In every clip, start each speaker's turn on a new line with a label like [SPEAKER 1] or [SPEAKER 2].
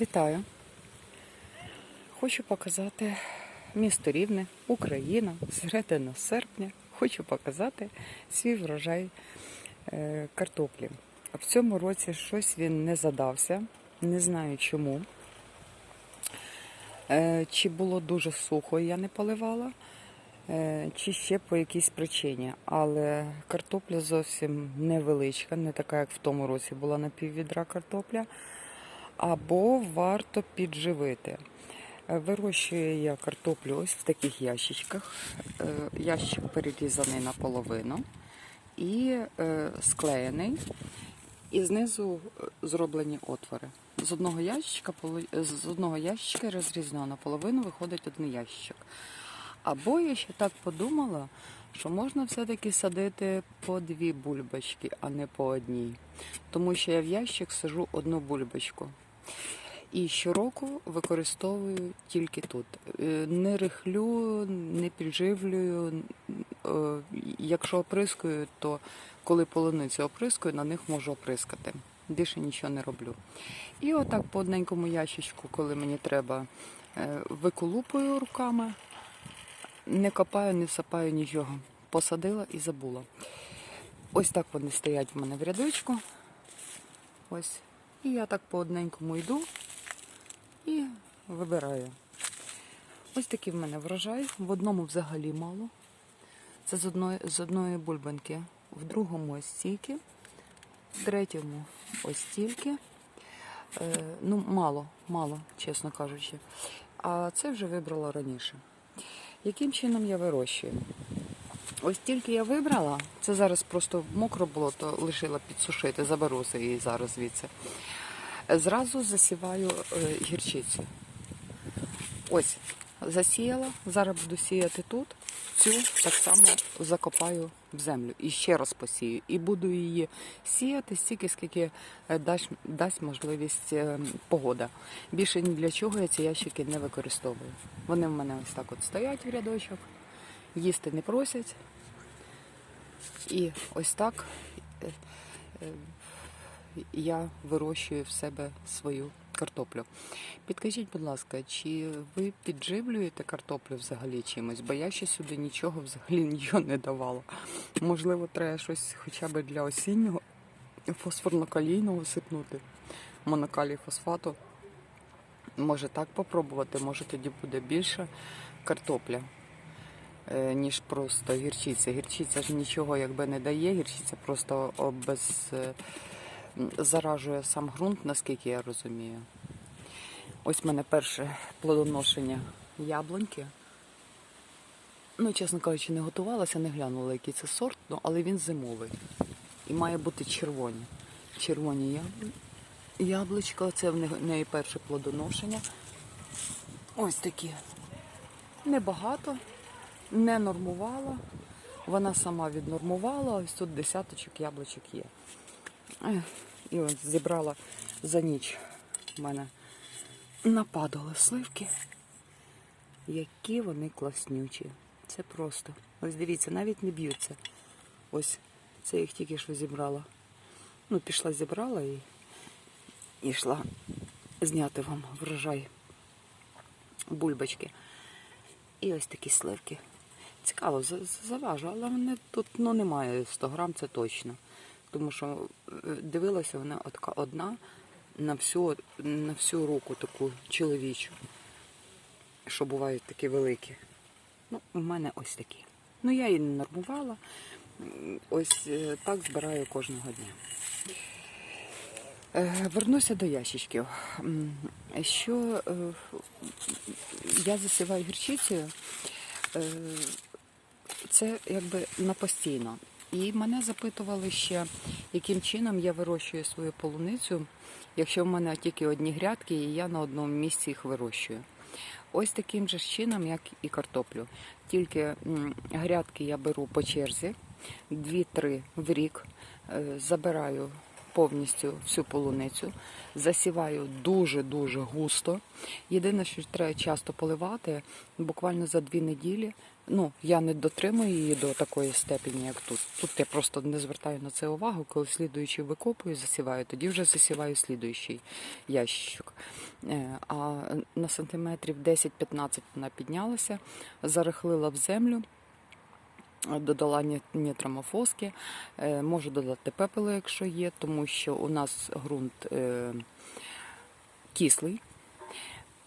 [SPEAKER 1] Вітаю! Хочу показати місто Рівне, Україна, середина серпня. Хочу показати свій врожай е, картоплі. В цьому році щось він не задався, не знаю чому. Е, Чи було дуже сухо, я не поливала, е, чи ще по якійсь причині. Але картопля зовсім невеличка, не така, як в тому році була на піввідра картопля або варто підживити. Е, Вирощую я картоплю ось в таких ящичках. Е, Ящик перерізаний наполовину і е, склеєний. І знизу зроблені отвори. З одного ящика з одного ящика розрізано наполовину виходить один ящик. Або я ще так подумала, що можна все-таки садити по дві бульбочки, а не по одній. Тому що я в ящик сажу одну бульбочку. І щороку використовую тільки тут. Е, Не рихлю, не підживлюю. Е, Якщо оприскую, то коли полуницю оприскую, на них можу оприскати. Більше нічого не роблю. І отак по одненькому ящичку, коли мені треба, е, виколупую руками, не копаю, не сапаю нічого. Посадила і забула. Ось так вони стоять в мене в рядочку. Ось. І я так по одненькому йду і вибираю. Ось такий в мене врожай. В одному взагалі мало. Це з одної, з одної бульбанки. В другому ось стільки, в третьому ось стільки. Е, ну, мало, мало, чесно кажучи. А це вже вибрала раніше. Яким чином я вирощую? Ось тільки я вибрала, це зараз просто мокро було, то лишила підсушити, заберу її зараз звідси. Зразу засіваю е, гірчицю. Ось, засіяла, зараз буду сіяти тут. Цю так само закопаю в землю і ще раз посію. І буду її сіяти стільки, скільки е, дасть, дасть можливість е, погода. Більше ні для чого я ці ящики не використовую. Вони в мене ось так от стоять в рядочок, їсти не просять. І ось так е, е, я вирощую в себе свою картоплю. Підкажіть, будь ласка, чи ви підживлюєте картоплю взагалі чимось? Бо я ще сюди нічого взагалі нічого не давала. Можливо, треба щось хоча б для осіннього фосфорно-калійного сипнути, монокалій фосфату. Може так попробувати, може тоді буде більше картопля ніж просто гірчиця. Гірчиця ж нічого якби не дає, гірчиця просто без заражує сам ґрунт, наскільки я розумію. Ось в мене перше плодоношення яблуньки. Ну, чесно кажучи, не готувалася, не глянула, який це сорт, ну, але він зимовий. І має бути червоні. Червоні яблу... яблучка, це в неї перше плодоношення. Ось такі. Небагато, не нормувала. Вона сама віднормувала, ось тут десяточок яблучок є. І ось зібрала за ніч. У мене нападали сливки. Які вони класнючі. Це просто. Ось дивіться, навіть не б'ються. Ось це їх тільки що зібрала. Ну, пішла зібрала і, і йшла зняти вам врожай бульбочки. І ось такі сливки. Цікаво, за- за- заважу, але вони тут ну, немає 100 грам, це точно. Тому що е, дивилася вона отка одна на всю, на всю руку таку чоловічу, що бувають такі великі. Ну, у мене ось такі. Ну, я її не нормувала. Ось е, так збираю кожного дня. Е, Вернуся до ящичків. Що я засіваю гірчицею, це якби на постійно. І мене запитували ще, яким чином я вирощую свою полуницю, якщо в мене тільки одні грядки, і я на одному місці їх вирощую. Ось таким же чином, як і картоплю. Тільки грядки я беру по черзі, 2-3 в рік, е, забираю повністю всю полуницю, засіваю дуже-дуже густо. Єдине, що треба часто поливати, буквально за дві неділі Ну, я не дотримую її до такої степені, як тут. Тут я просто не звертаю на це увагу, коли слідуючий викопую, засіваю, тоді вже засіваю слідуючий ящик. Е, А на сантиметрів 10-15 вона піднялася, зарихлила в землю. Додала ні- нітромофоски, Е, можу додати пепелу, якщо є, тому що у нас ґрунт е, кислий.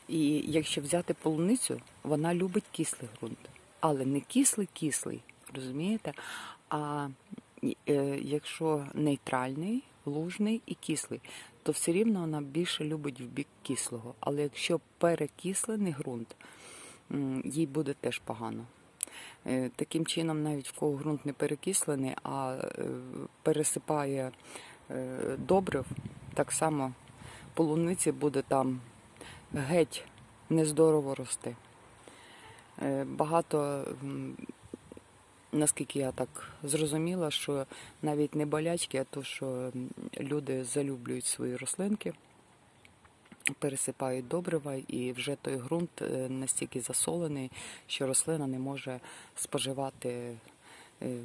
[SPEAKER 1] І якщо взяти полуницю, вона любить кислий ґрунт. Але не кислий-кислий, розумієте? А е, якщо нейтральний, лужний і кислий, то все рівно вона більше любить в бік кислого. Але якщо перекислений ґрунт, їй буде теж погано. Е, Таким чином, навіть в кого ґрунт не перекислений, а е, пересипає е, добрив, так само полуниці буде там геть нездорово рости. Багато, наскільки я так зрозуміла, що навіть не болячки, а то, що люди залюблюють свої рослинки, пересипають добрива, і вже той ґрунт е, настільки засолений, що рослина не може споживати е,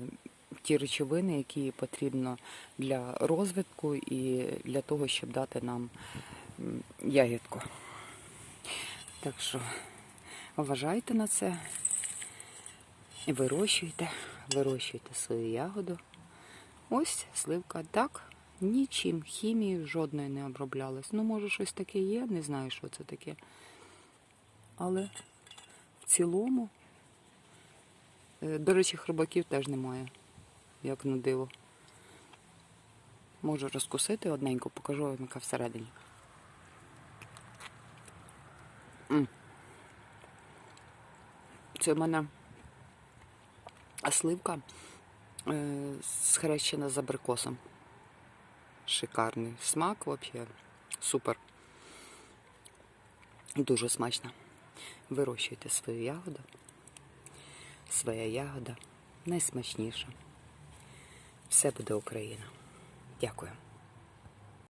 [SPEAKER 1] ті речовини, які потрібно для розвитку і для того, щоб дати нам ягідку. Так що вважайте на це, вирощуйте, вирощуйте свою ягоду. Ось сливка так, нічим, хімією жодної не оброблялась. Ну, може, щось таке є, не знаю, що це таке. Але в цілому, е, до речі, хробаків теж немає, як на диво. Можу розкусити одненько, покажу вам, яка всередині. Це в мене сливка е, схрещена з абрикосом. Шикарний смак, взагалі. Супер. Дуже смачно. Вирощуйте свою ягоду. Своя ягода найсмачніша. Все буде Україна. Дякую.